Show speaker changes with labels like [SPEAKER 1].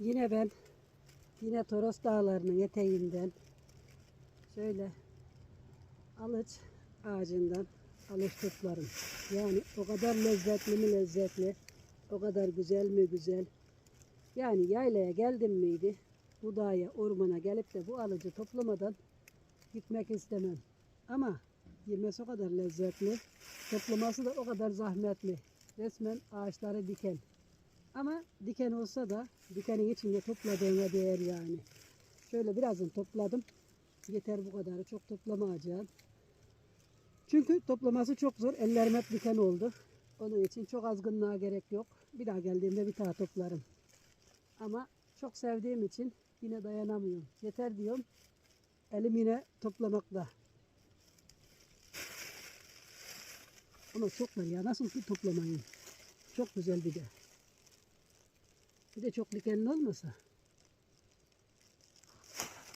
[SPEAKER 1] Yine ben yine Toros Dağları'nın eteğinden şöyle alıç ağacından alıç toplarım. Yani o kadar lezzetli mi lezzetli, o kadar güzel mi güzel. Yani yaylaya geldim miydi, bu dağa, ormana gelip de bu alıcı toplamadan gitmek istemem. Ama yemesi o kadar lezzetli, toplaması da o kadar zahmetli. Resmen ağaçları diken. Ama diken olsa da dikenin içinde topladığına değer yani. Şöyle birazını topladım. Yeter bu kadarı. Çok toplamayacağım. Çünkü toplaması çok zor. Ellerim hep diken oldu. Onun için çok azgınlığa gerek yok. Bir daha geldiğimde bir daha toplarım. Ama çok sevdiğim için yine dayanamıyorum. Yeter diyorum. Elim yine toplamakla. Ama çok var ya. Nasıl ki toplamayın. Çok güzel bir de. Bir de çok dikenli olmasa.